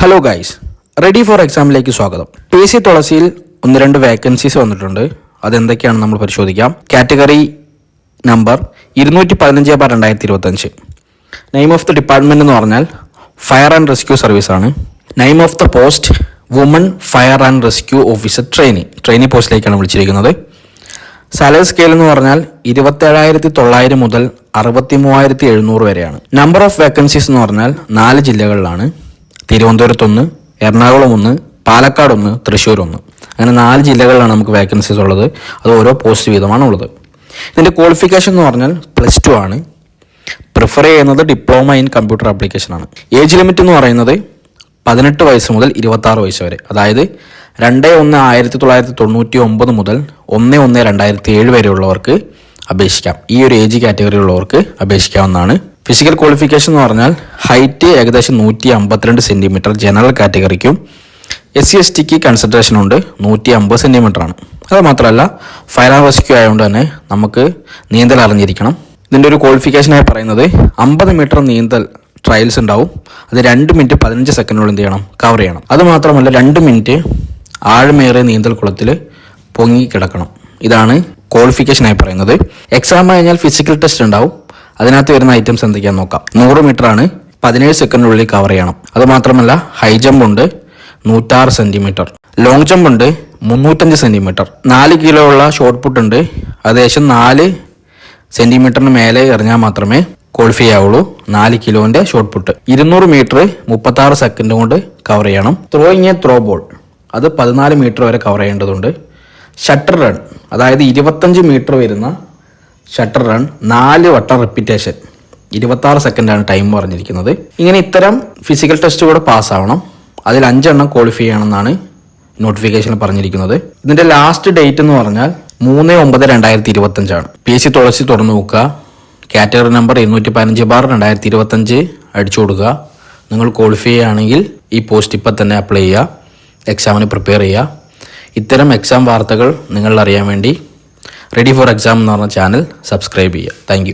Hello guys ready for എക്സാമിലേക്ക് സ്വാഗതം. P C തുളസിയിൽ ഒന്ന് രണ്ട് വേക്കൻസീസ് വന്നിട്ടുണ്ട്. അതെന്തൊക്കെയാണ് നമ്മൾ പരിശോധിക്കാം. കാറ്റഗറി നമ്പർ ഇരുന്നൂറ്റി പതിനഞ്ച് ബാർ രണ്ടായിരത്തി ഇരുപത്തഞ്ച് നെയിം ഓഫ് ദ ഡിപ്പാർട്ട്മെന്റ് എന്ന് പറഞ്ഞാൽ ഫയർ ആൻഡ് റെസ്ക്യൂ സർവീസ് ആണ്. Name of the post woman fire and rescue officer trainee trainee പോസ്റ്റിലേക്കാണ് വിളിച്ചിരിക്കുന്നത്. സാലറി സ്കെയിൽ എന്ന് പറഞ്ഞാൽ ഇരുപത്തേഴായിരത്തി തൊള്ളായിരം മുതൽ അറുപത്തി മൂവായിരത്തി എഴുന്നൂറ് വരെയാണ്. നമ്പർ ഓഫ് വേക്കൻസീസ് എന്ന് പറഞ്ഞാൽ നാല് ജില്ലകളിലാണ്. തിരുവനന്തപുരത്ത് ഒന്ന് എറണാകുളം ഒന്ന് പാലക്കാട് ഒന്ന് തൃശ്ശൂർ ഒന്ന്. അങ്ങനെ നാല് ജില്ലകളിലാണ് നമുക്ക് വേക്കൻസീസ് ഉള്ളത്. അത് ഓരോ പോസ്റ്റ് വീതമാണ് ഉള്ളത്. ഇതിന്റെ ക്വാളിഫിക്കേഷൻ എന്ന് പറഞ്ഞാൽ പ്ലസ് ടു ആണ്. പ്രിഫർ ചെയ്യുന്നത് ഡിപ്ലോമ ഇൻ കമ്പ്യൂട്ടർ ആപ്ലിക്കേഷൻ ആണ്. ഏജ് ലിമിറ്റ് എന്ന് പറയുന്നത് പതിനെട്ട് വയസ്സ് മുതൽ ഇരുപത്തി ആറ് വയസ്സ് വരെ. അതായത് രണ്ട് ഒന്ന് ആയിരത്തി തൊള്ളായിരത്തി തൊണ്ണൂറ്റി ഒമ്പത് മുതൽ ഒന്ന് ഒന്ന് രണ്ടായിരത്തി ഏഴ് വരെയുള്ളവർക്ക് അപേക്ഷിക്കാം. ഈ ഒരു ഏജ് കാറ്റഗറി ഉള്ളവർക്ക് അപേക്ഷിക്കാവുന്നതാണ്. ഫിസിക്കൽ ക്വാളിഫിക്കേഷൻ എന്ന് പറഞ്ഞാൽ ഹൈറ്റ് ഏകദേശം നൂറ്റി അമ്പത്തിരണ്ട് സെന്റിമീറ്റർ ജനറൽ കാറ്റഗറിക്കും എസ് സി എസ് ടിക്ക് കൺസിഡറേഷൻ ഉണ്ട് നൂറ്റി അമ്പത് സെന്റിമീറ്റർ ആണ്. അത് മാത്രമല്ല ഫയർ ആൻഡ് റെസ്ക്യൂ ആയതുകൊണ്ട് തന്നെ നമുക്ക് നീന്തൽ അറിഞ്ഞിരിക്കണം. ഇതിന്റെ ഒരു ക്വാളിഫിക്കേഷനായി പറയുന്നത് അമ്പത് മീറ്റർ നീന്തൽ ട്രയൽസ് ഉണ്ടാവും. അത് രണ്ട് മിനിറ്റ് പതിനഞ്ച് സെക്കൻഡിനുള്ളിൽ എന്ത് ചെയ്യണം? കവർ ചെയ്യണം. അത് മാത്രമല്ല രണ്ട് മിനിറ്റ് ആഴമേറിയ നീന്തൽ കുളത്തിൽ പൊങ്ങി കിടക്കണം. ഇതാണ് ക്വാളിഫിക്കേഷനായി പറയുന്നത്. എക്സാം കഴിഞ്ഞാൽ ഫിസിക്കൽ ടെസ്റ്റ് ഉണ്ടാവും. അതിനകത്ത് വരുന്ന ഐറ്റംസ് എന്തൊക്കെയാന്ന് നോക്കാം. നൂറ് മീറ്റർ ആണ് പതിനേഴ് സെക്കൻഡിനുള്ളിൽ കവർ ചെയ്യണം. അത് മാത്രമല്ല ഹൈ ജമ്പ് ഉണ്ട് നൂറ്റാറ് സെന്റിമീറ്റർ ലോങ് ജമ്പ് ഉണ്ട് മുന്നൂറ്റഞ്ച് സെന്റിമീറ്റർ നാല് കിലോ ഉള്ള ഷോർട്ട് പുട്ട് ഉണ്ട്. ഏകദേശം നാല് സെന്റിമീറ്ററിന് മേലെ എറിഞ്ഞാൽ മാത്രമേ ക്വാളിഫൈ ആവുള്ളൂ. നാല് കിലോന്റെ ഷോർട്ട് പുട്ട് ഇരുന്നൂറ് മീറ്റർ മുപ്പത്തി ആറ് സെക്കൻഡ് കൊണ്ട് കവർ ചെയ്യണം. ത്രോയിങ് എ ത്രോ ബോൾ അത് പതിനാല് മീറ്റർ വരെ കവർ ചെയ്യേണ്ടതുണ്ട്. ഷട്ടർ റൺ അതായത് ഇരുപത്തഞ്ച് മീറ്റർ വരുന്ന ഷട്ടർ റൺ നാല് വട്ടം റിപ്പീറ്റേഷൻ ഇരുപത്താറ് സെക്കൻഡാണ് ടൈം പറഞ്ഞിരിക്കുന്നത്. ഇങ്ങനെ ഇത്തരം ഫിസിക്കൽ ടെസ്റ്റ് കൂടെ പാസ്സാവണം അതിൽ അഞ്ചെണ്ണം ക്വാളിഫൈ ചെയ്യണമെന്നാണ് നോട്ടിഫിക്കേഷനിൽ പറഞ്ഞിരിക്കുന്നത്. ഇതിന്റെ ലാസ്റ്റ് ഡേറ്റ് എന്ന് പറഞ്ഞാൽ മൂന്ന് ഒമ്പത് രണ്ടായിരത്തി ഇരുപത്തഞ്ചാണ്. പി എസ് സി തുളസി തുറന്നു നോക്കുക. കാറ്റഗറി നമ്പർ ഇരുന്നൂറ്റി പതിനഞ്ച് ബാർ രണ്ടായിരത്തി ഇരുപത്തഞ്ച് അടിച്ചു കൊടുക്കുക. നിങ്ങൾ ക്വാളിഫൈ ചെയ്യുകയാണെങ്കിൽ ഈ പോസ്റ്റ് ഇപ്പം തന്നെ അപ്ലൈ ചെയ്യുക. എക്സാമിന് പ്രിപ്പയർ ചെയ്യുക. ഇത്തരം എക്സാം വാർത്തകൾ നിങ്ങൾ അറിയാൻ വേണ്ടി റെഡി ഫോർ എക്സാം എന്ന് പറഞ്ഞ ചാനൽ സബ്സ്ക്രൈബ് ചെയ്യുക. താങ്ക്